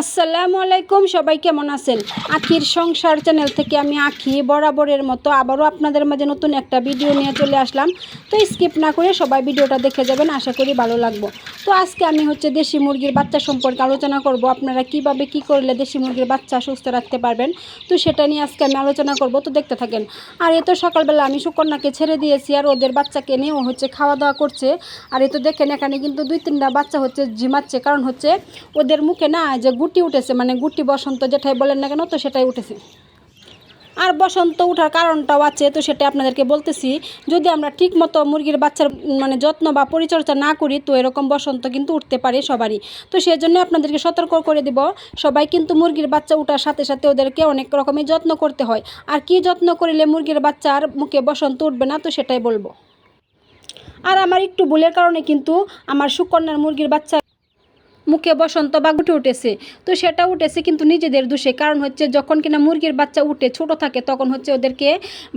আসসালামু আলাইকুম, সবাই কেমন আছেন? আখির সংসার চ্যানেল থেকে আমি আখি বরাবরের মতো আবারও আপনাদের মাঝে নতুন একটা ভিডিও নিয়ে চলে আসলাম। তো স্কিপ না করে সবাই ভিডিওটা দেখে যাবেন, আশা করি ভালো লাগবো। তো আজকে আমি হচ্ছে দেশি মুরগির বাচ্চা সম্পর্কে আলোচনা করব, আপনারা কীভাবে কি করলে দেশি মুরগির বাচ্চা সুস্থ রাখতে পারবেন? তো সেটা নিয়ে আজকে আমি আলোচনা করব, তো দেখতে থাকেন। আর এ তো সকালবেলা আমি সুকন্যাকে ছেড়ে দিয়েছি আর ওদের বাচ্চাকে নিয়ে ও হচ্ছে খাওয়া দাওয়া করছে। আর এ তো দেখেন, এখানে কিন্তু দুই তিনটা বাচ্চা হচ্ছে ঝিমাচ্ছে, কারণ হচ্ছে ওদের মুখে না যে গুটি উঠেছে মানে গুটি বসন্ত যেটাই বলেন না কেন, তো সেটাই উঠেছে। আর বসন্ত ওঠার কারণটাও আছে, তো সেটা আপনাদেরকে বলতেছি, যদি আমরা ঠিক মতো মুরগির বাচ্চার মানে যত্ন বা পরিচর্যা না করি, তো এরকম বসন্ত কিন্তু উঠতে পারে সবারই। তো সেই জন্য আপনাদেরকে সতর্ক করে দিব, সবাই কিন্তু মুরগির বাচ্চা ওঠার সাথে সাথে ওদেরকে অনেক রকমের যত্ন করতে হয়। আর কি যত্ন করিলে মুরগির বাচ্চার মুখে বসন্ত উঠবে না, তো সেটাই বলব। আর আমার একটু ভুলের কারণে কিন্তু আমার সুকন্যার মুরগির বাচ্চা মুখে বসন্ত বা গুটে উঠেছে। তো সেটা উঠেছে কিন্তু নিজেদের দোষে। কারণ হচ্ছে যখন কিনা মুরগির বাচ্চা উঠে, ছোট থাকে, তখন হচ্ছে ওদেরকে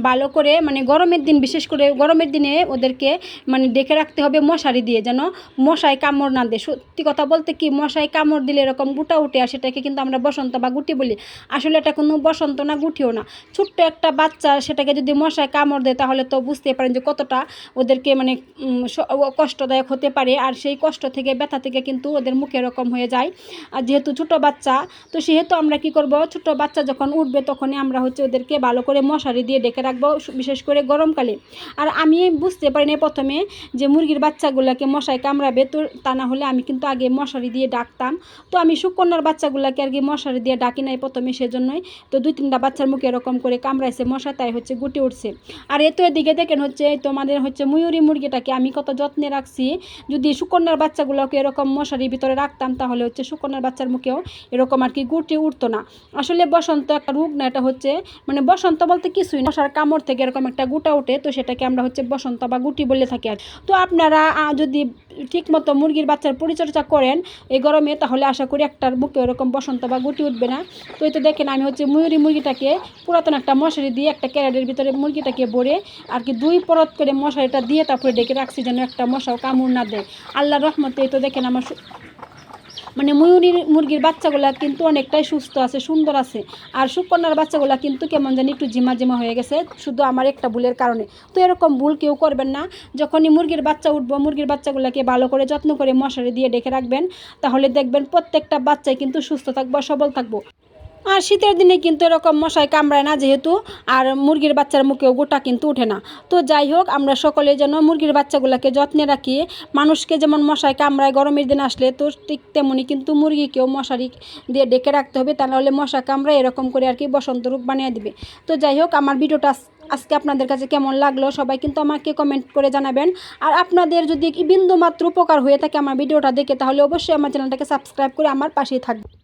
ভালো করে মানে গরমের দিন বিশেষ করে গরমের দিনে ওদেরকে মানে ডেকে রাখতে হবে মশারি দিয়ে যেন মশায় কামড় না দেয়। সত্যি কথা বলতে কি, মশায় কামড় দিলে এরকম গুটা উঠে আর সেটাকে কিন্তু আমরা বসন্ত বা গুটি বলি। আসলে এটা কোনো বসন্ত না, গুটিও না। ছোট্ট একটা বাচ্চা সেটাকে যদি মশায় কামড় দেয়, তাহলে তো বুঝতে পারেন যে কতটা ওদেরকে মানে কষ্টদায়ক হতে পারে। আর সেই কষ্ট থেকে, ব্যথা থেকে কিন্তু ওদের মুখে এরকম হয়ে যায়। আর যেহেতু ছোট বাচ্চা, তো সেহেতু আমরা কি করব? ছোট বাচ্চা যখন উঠবে তখনই আমরা হচ্ছে ওদেরকে ভালো করে মশারি দিয়ে ডেকে রাখব বিশেষ করে গরমকালে। আর আমি বুঝতে পারি না প্রথমে যে মুরগির বাচ্চাগুলোকে মশায় কামড়াবে, তো তা না হলে আমি কিন্তু আগে মশারি দিয়ে ডাকতাম। তো আমি সুকন্যার বাচ্চাগুলোকে আর কি মশারি দিয়ে ডাকি নাই প্রথমে সেজন্যই। তো দুই তিনটা বাচ্চার মুখে এরকম করে কামড়াইছে মশা, তাই হচ্ছে গুটি উঠছে। আর এ তো এদিকে দেখেন হচ্ছে তোমাদের হচ্ছে ময়ূরী মুরগিটাকে আমি কত যত্নে রাখছি। যদি সুকন্যার বাচ্চাগুলোকে এরকম মশারির ভিতরে রাখতাম তাহলে হচ্ছে সুকন্যার বাচ্চার মুখেও এরকম আর কি গুটি উঠতো না। আসলে বসন্ত একটা রোগ না, এটা হচ্ছে মানে বসন্ত বলতে কিছুই না। মশার কামড় থেকে এরকম একটা গুটা ওঠে, তো সেটাকে আমরা হচ্ছে বসন্ত বা গুটি বলে থাকি আর তো আপনারা যদি ঠিক মতো মুরগির বাচ্চার পরিচর্যা করেন এই গরমে, তাহলে আশা করি একটার মুখে ওরকম বসন্ত বা গুটি উঠবে না। তো এই তো দেখেন, আমি হচ্ছে ময়ূরী মুরগিটাকে পুরাতন একটা মশারি দিয়ে একটা ক্যারেটের ভিতরে মুরগিটাকে ভরে আর কি দুই পরত করে মশারিটা দিয়ে তারপরে ডেকে রাখছি যেন একটা মশাও কামড় না দেয়। আল্লাহ রহমতে তো দেখেন আমার মানে ময়ূরীর মুরগির বাচ্চাগুলা কিন্তু অনেকটাই সুস্থ আছে, সুন্দর আছে। আর সুকন্যার বাচ্চাগুলা কিন্তু কেমন জানি একটু জিমা জিমা হয়ে গেছে, শুধু আমার একটা ভুলের কারণে। তো এরকম ভুল কেউ করবেন না, যখনই মুরগির বাচ্চা উঠবো, মুরগির বাচ্চাগুলোকে ভালো করে যত্ন করে মশারি দিয়ে ডেকে রাখবেন, তাহলে দেখবেন প্রত্যেকটা বাচ্চাই কিন্তু সুস্থ থাকব, সবল থাকব। আর শীতের দিনে কিন্তু এরকম মশায় কামড়ায় না যেহেতু, আর মুরগির বাচ্চার মুখেও গোটা কিন্তু ওঠে না। তো যাই হোক, আমরা সকলে যেন মুরগির বাচ্চাগুলোকে যত্নে রাখি। মানুষকে যেমন মশায় কামড়ায় গরমের দিন আসলে, তো ঠিক তেমনই কিন্তু মুরগিকেও মশারি দিয়ে ডেকে রাখতে হবে তাহলে মশা কামড়ায় এরকম করে আর কি বসন্ত রোগ বানিয়ে দিবে। তো যাই হোক, আমার ভিডিওটা আজকে আপনাদের কাছে কেমন লাগল সবাই কিন্তু আমাকে কমেন্ট করে জানাবেন। আর আপনাদের যদি বিন্দু মাত্র উপকার হয়ে থাকে আমার ভিডিওটা দেখে, তাহলে অবশ্যই আমার চ্যানেলটাকে সাবস্ক্রাইব করে আমার পাশেই থাকবে